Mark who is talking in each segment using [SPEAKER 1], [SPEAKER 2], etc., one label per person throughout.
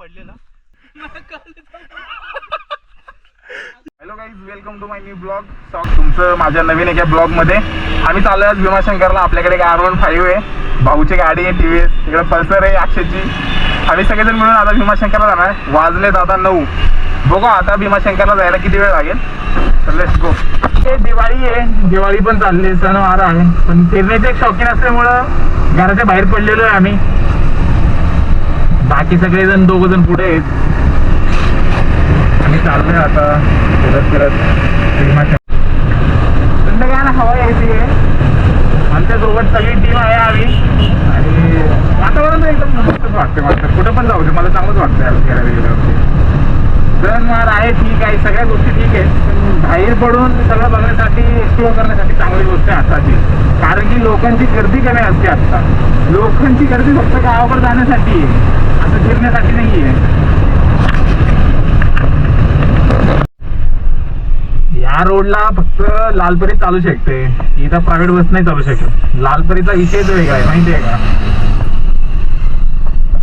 [SPEAKER 1] पडलेला.
[SPEAKER 2] Hello guys welcome to my new blog तुमचं माझ्या नवीन एका ब्लॉगमध्ये आम्ही चाललो आज भीमाशंकरला. आपल्याकडे एक आर वन फाईव्ह आहे. भाऊची गाडी आहे टी व्ही एस इकडे पल्सर आहे अक्षयची. आम्ही सगळेजण मिळून आता भीमाशंकरला जाणार. वाजले दादा नऊ. बघू आता भीमाशंकरला जायला किती वेळ लागेल. तर लेट्स गो हे दिवाळी आहे. दिवाळी पण चालली सणवार आहे. पण फिरण्याचे एक शौकीन असल्यामुळं घराच्या बाहेर पडलेलो आहे आम्ही. बाकी सगळेजण दोघ जण पुढे आहेत. आम्ही चाललोय आता. फिरत फिरत. संध्याकाळला हवा यायची आहे. आमच्यासोबत सगळी टीम आहे आम्ही. आणि वातावरण एकदम मस्तच वाटते मला कुठं पण जाऊ दे मला चांगलंच वाटतं याला फिरायला गेल्यावरती सणवार आहे ठीक आहे सगळ्या गोष्टी ठीक आहे. पण बाहेर पडून सगळं बघण्यासाठी एक्सप्लोअर करण्यासाठी चांगली गोष्ट आहे आताची. कारण की लोकांची गर्दी कमी असते आता लोकांची गर्दी फक्त गावावर जाण्यासाठी आहे. असं फिरण्यासाठी नाही आहे या रोडला फक्त लालपरी चालू शकते. इथं प्रायव्हेट बस नाही चालू शकत. लालपरीचा विषयच वेगळा आहे माहितीये का?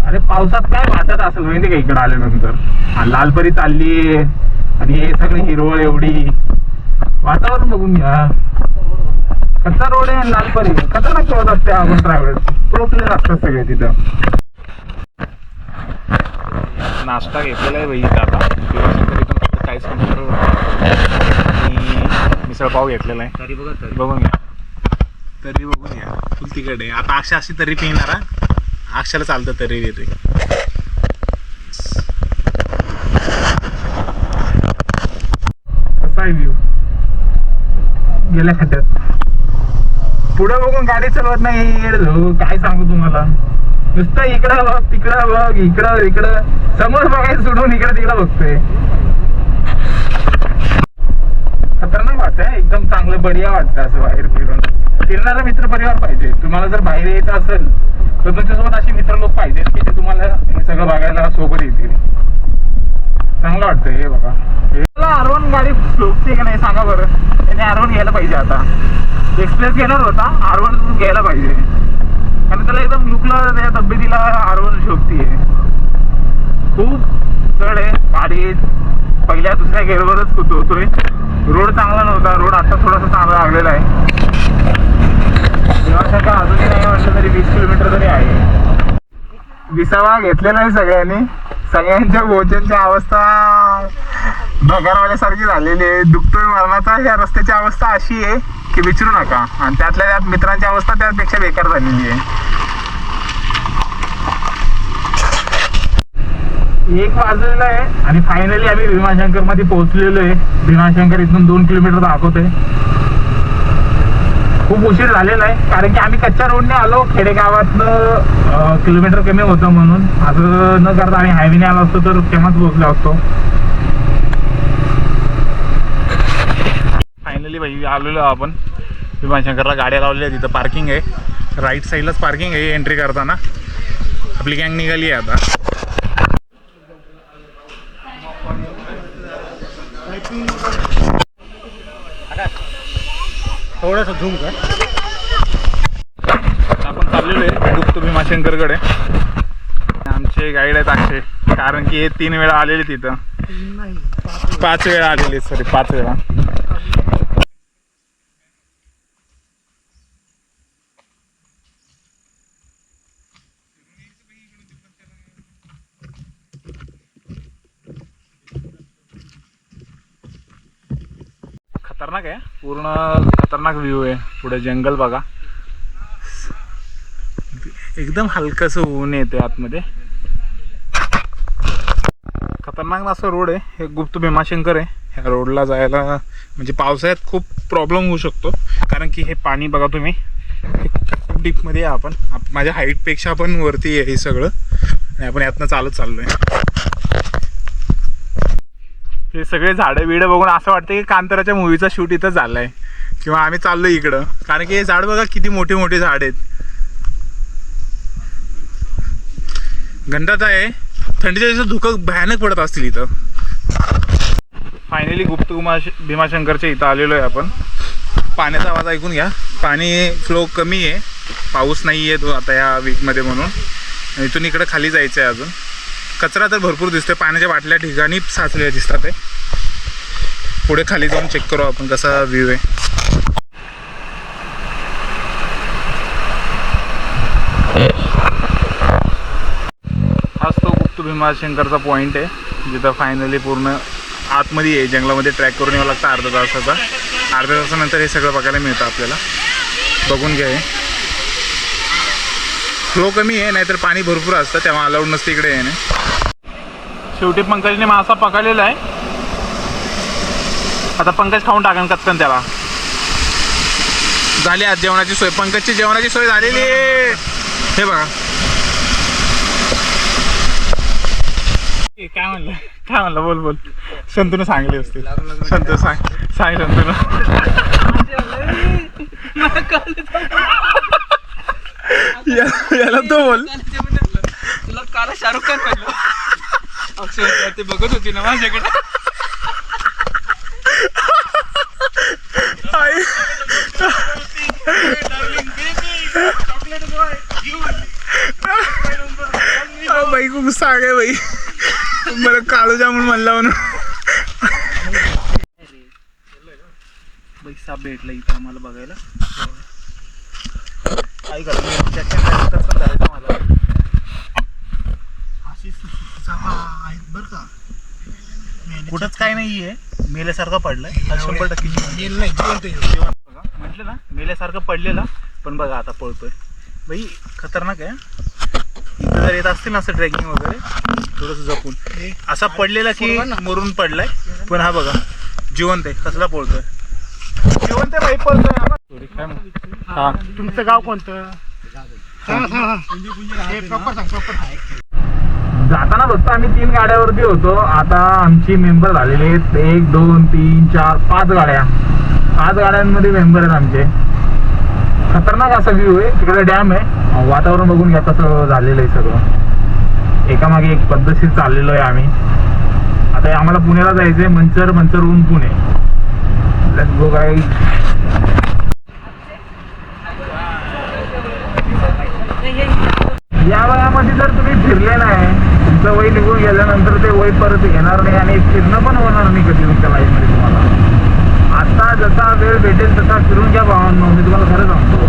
[SPEAKER 2] अरे पावसात काय वाटत असेल माहिती का इकडे आल्यानंतर? लालपरी चालली आणि हे सगळे हिरवळ एवढी. वातावरण बघून घ्या. कच्चा रोड आहे लालपरी खतरनाक पळत असते आपण प्रायव्हेट प्रोप्लेन असतात सगळे तिथं.
[SPEAKER 1] नाश्ता घेतलेला आहे इथं आता. चाळीस किलोमीटर आणि मिसळपाव घेतलेला आहे. तरी बघा तरी. बघून घ्या. तरी बघून घ्या. फुल आहे आता अक्षा अशी तरी पिणार. अक्षाला चालतं तरी येते
[SPEAKER 2] कसा आहे गेल्या खड्ड्यात पुढं बघून गाडी चालवत नाही काय सांगू तुम्हाला? नुसतं इकडं बघ तिकडं बघ इकडं इकडं. समोर बघायचं सोडून इकडं तिकडं बघतोय. खतरनाक वाटतंय एकदम चांगलं बढिया वाटतं असं बाहेर फिरून. फिरणारा मित्र परिवार पाहिजे. तुम्हाला जर बाहेर यायचं असेल तर तुमच्यासोबत असे मित्र लोक पाहिजेत की ते तुम्हाला हे सगळं बघायला सोबत येतील. चांगलं वाटतं हे बघा. आरवन गाडी लोकते का नाही सांगा बरं. त्याने आरवन घ्यायला पाहिजे आता. एक्सप्रेस घेणार होता आरवन घ्यायला पाहिजे. कारण त्याला एकदम लुकला त्या तब्येतीला आरवन शोभतीये खूप चढ आहे गाडी पहिल्या दुसऱ्या गेअरवरच होतोय. रोड चांगला नव्हता रोड आता थोडासा चांगला लागलेला आहे. भीमाशंकर अजूनही नाही म्हटलं तरी वीस किलोमीटर तरी आहे. विसावा घेतलेला आहे सगळ्यांनी. सगळ्यांच्या भोजनची अवस्था भगारवाल्यासारखी झालेली आहे. दुखतोय मरणाचा या रस्त्याची अवस्था अशी आहे की विचारू नका. आणि त्यातल्या त्यात मित्रांची अवस्था त्यापेक्षा बेकार झालेली आहे. एक वाजलेलं आहे आणि फायनली आम्ही भीमाशंकरमध्ये पोहोचलेलो आहे. भीमाशंकर इथून दोन किलोमीटर दाखवतोय. खूप उशीर झालेला आहे. कारण की आम्ही कच्च्या रोडने आलो खेडेगावातनं किलोमीटर कमी होतं म्हणून. असं न करता आम्ही हायवेने आलो असतो तर केव्हाच पोहोचलो असतो.
[SPEAKER 1] फायनली भाई आलेलो आपण. विमानशंकरला गाड्या लावलेल्या तिथं पार्किंग आहे. राईट साईडलाच पार्किंग आहे एंट्री करताना. आपली गँग निघाली आहे आता. थोडंसं झूम कर. आपण चाललेलो आहे गुप्त भीमाशंकरकडे आमचे गाईड आहेत अक्षय. कारण की हे तीन वेळा आलेले तिथं. पाच वेळा. आलेले सॉरी पाच वेळा. खतरनाक आहे. पूर्ण खतरनाक व्ह्यू आहे. पुढे जंगल बघा. एकदम हलकंसं ऊन येते आतमध्ये. खतरनाक असा रोड आहे. हे गुप्त भीमाशंकर आहे. ह्या रोडला जायला म्हणजे पावसाळ्यात खूप प्रॉब्लेम होऊ शकतो. कारण की हे पाणी बघा तुम्ही. खूप डीपमध्ये आपण. आप- माझ्या हाईटपेक्षा पण वरती आहे हे सगळं. आणि आपण यातनं चालत चाललो आहे सगळे झाडं बिडं बघून असं वाटतं की कांतराच्या मूवीचा शूट इथं झालाय. किंवा आम्ही चाललो इकडं. कारण की हे झाड बघा किती मोठे मोठे झाड आहेत. घंटात आहे. थंडीच्या दिवसात धुकं भयानक पडत असतील इथं. फायनली गुप्त गुमा भीमाशंकरच्या इथं आलेलो आहे आपण. पाण्याचा आवाज ऐकून घ्या. पाणी फ्लो कमी आहे. पाऊस नाही आहे तो आता या वीकमध्ये म्हणून. इथून इकडं खाली जायचं आहे अजून. कचरा तर भरपूर दिसतोय पाण्याच्या बाटल्या ठिकाणी साचलेल्या दिसतात आहे. पुढे खाली जाऊन चेक करू आपण कसा व्ह्यू आहे. हाच तो गुप्त भीमाशंकरचा पॉईंट आहे. जिथं फायनली पूर्ण आतमध्ये आहे जंगलामध्ये ट्रॅक करून यावं लागतं अर्धा तासाचा. अर्ध्या तासानंतर हे सगळं बघायला मिळतं आपल्याला. बघून घ्या फ्लो कमी आहे नाहीतर पाणी भरपूर असतं तेव्हा अलाउड नसतं इकडे येणे. शेवटी पंकजने मासा पकडलेला आहे. आता पंकज खाऊन टाकन कचकन त्याला. झाली आज जेवणाची सोय. पंकजची जेवणाची सोय झालेली आहे. हे बघा. काय म्हणलं? काय म्हणलं? बोल बोल. संतून सांगले असते. संतू सांग. सांग संतून याला तो बोल.
[SPEAKER 3] तुला काला शाहरुख खान पाहिलं. अक्षय ते बघत होती ना माझ्याकडे.
[SPEAKER 1] आई. बाई खूप सांग आहे बाई. बरं काळू जामून म्हणला म्हणून.
[SPEAKER 2] पैसा भेटला इथं आम्हाला बघायला. मला अशी आहेत बरं का. कुठंच काय नाहीये मेल्यासारखं पडलंय. शंभर टक्के बघा, म्हटलं ना मेल्यासारखं पडलेला पण बघा आता पळतोय. बाई खतरनाक आहे इथं जर येत असतील ना असं ट्रेकिंग वगैरे थोडंसं जपून. असा पडलेला की मरून पडलाय पण हा बघा जिवंत आहे कसला पळतोय. तुमचं गाव कोणतं? जाताना फक्त आम्ही तीन गाड्यावरती होतो. आता आमची मेंबर झालेले आहेत. एक दोन तीन चार पाच गाड्या. पाच गाड्यांमध्ये मेंबर आहेत आमचे. खतरनाक असा व्ह्यू आहे. तिकडे डॅम आहे. वातावरण बघून घ्या कसं झालेलं आहे सगळं. एकामागे एक पद्धतशीर चाललेलो आहे आम्ही. आता हे आम्हाला पुण्याला जायचंय. मंचर मंचरहून पुणे. लेट्स या वयामध्ये जर तुम्ही फिरले नाही तुमचं वय निघून गेल्यानंतर ते वय परत येणार नाही आणि फिरणं पण होणार नाही कधी तुमच्या लाईफमध्ये तुम्हाला. आता जसा वेळ भेटेल तसा फिरून घ्या भावांना मी तुम्हाला खरं सांगतो.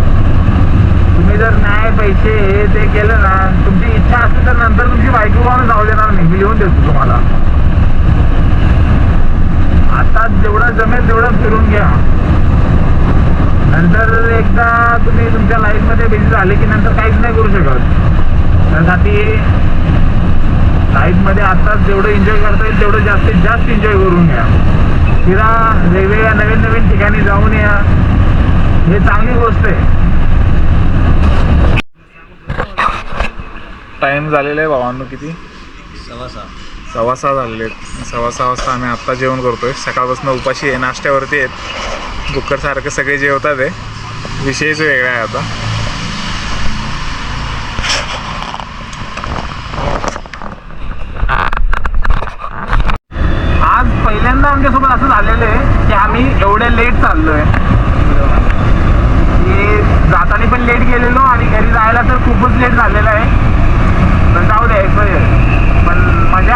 [SPEAKER 2] तुम्ही जर नाही पैसे ते केलं ना तुमची इच्छा असली तर नंतर तुमची बायको पाहून जाऊ देणार नाही. मी लिहून देतो तुम्हाला. आता जेवढं जमेल तेवढं फिरून घ्या. नंतर एकदा तुम्ही तुमच्या लाईफमध्ये बिझी झाले की नंतर काहीच नाही करू शकत. त्यासाठी लाईफमध्ये आताच जेवढं एन्जॉय करता येईल तेवढं जास्तीत जास्त एन्जॉय करून घ्या. फिरा वेगवेगळ्या नवीन नवीन ठिकाणी जाऊन या. हे चांगली गोष्ट आहे.
[SPEAKER 1] टाइम झालेला आहे भावांनो किती? सव्वा सहा. सव्वा सहा झालेले आहेत. सव्वा सहा वाजता आम्ही आत्ता जेवण करतो आहे सकाळपासून उपाशी आहे नाश्त्यावरती आहेत. बुक्करसारखं सगळे जेवतात आहे. विषयच वेगळा आहे आता.
[SPEAKER 2] आज पहिल्यांदा आमच्यासोबत असं झालेलं आहे की आम्ही एवढ्या लेट चाललो आहे जाताना पण लेट गेलेलो आणि घरी जायला तर खूपच लेट झालेला आहे. जाऊ द्या पण मजा